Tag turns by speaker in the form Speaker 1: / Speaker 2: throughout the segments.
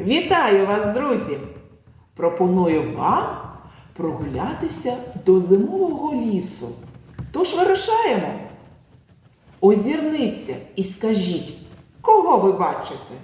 Speaker 1: Вітаю вас, друзі! Пропоную вам прогулятися до зимового лісу. Тож вирушаємо. Озірніться і скажіть, кого ви бачите?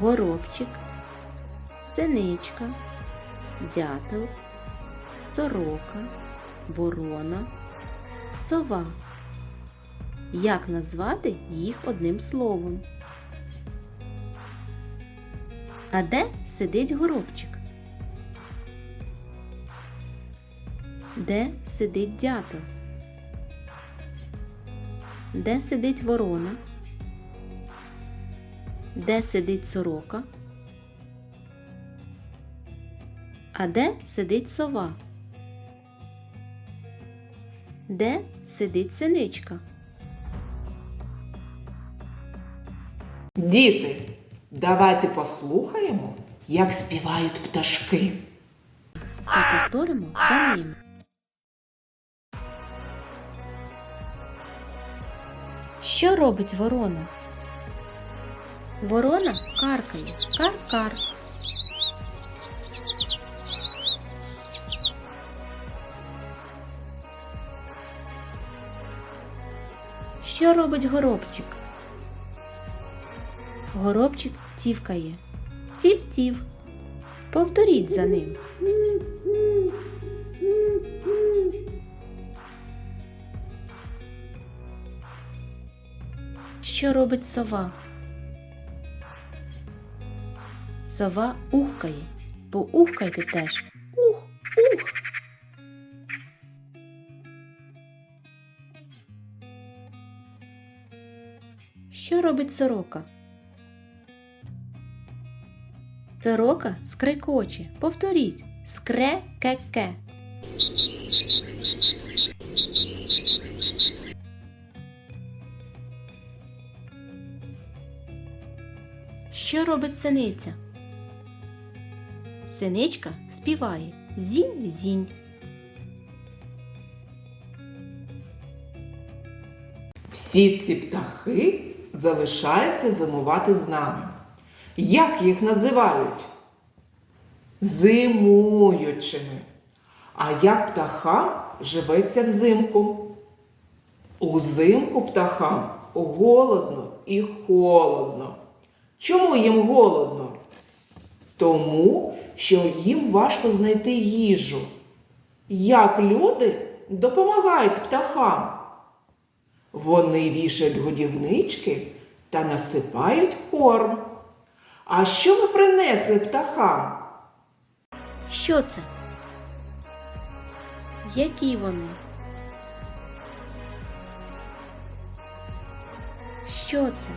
Speaker 2: Горобчик, синичка, дятел, сорока, ворона, сова. Як назвати їх одним словом? А де сидить горобчик? Де сидить дятел? Де сидить ворона? Де сидить сорока? А де сидить сова? Де сидить синичка?
Speaker 1: Діти, давайте послухаємо, як співають пташки.
Speaker 2: Та повторимо за ними. Що робить ворона? Ворона каркає. Кар-кар. Що робить горобчик? Горобчик тівкає. Тів-тів. Повторіть за ним. Що робить сова? Сова ухкає. Поухкайте теж. Ух, ух. Що робить сорока? Сорока скрекоче. Повторіть. Скре-ке-ке. Що робить синиця? Синичка співає зінь-зінь.
Speaker 1: Всі ці птахи залишаються зимувати з нами. Як їх називають? Зимуючими. А як птахам живеться взимку? Узимку птахам голодно і холодно. Чому їм голодно? Тому, що їм важко знайти їжу. Як люди допомагають птахам? Вони вішають годівнички та насипають корм. А що ми принесли птахам?
Speaker 2: Що це? Які вони? Що це?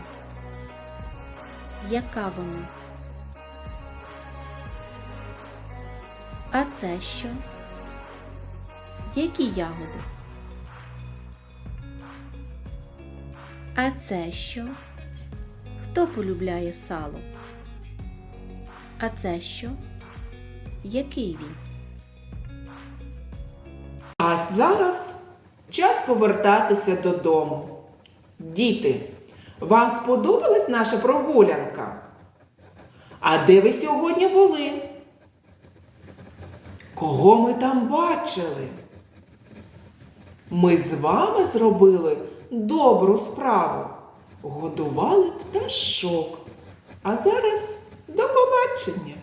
Speaker 2: Яка вона? А це що? Які ягоди? А це що? Хто полюбляє сало? А це що? Який він?
Speaker 1: А зараз час повертатися додому. Діти, вам сподобалась наша прогулянка? А де ви сьогодні були? Кого ми там бачили? Ми з вами зробили добру справу. Годували пташок. А зараз до побачення!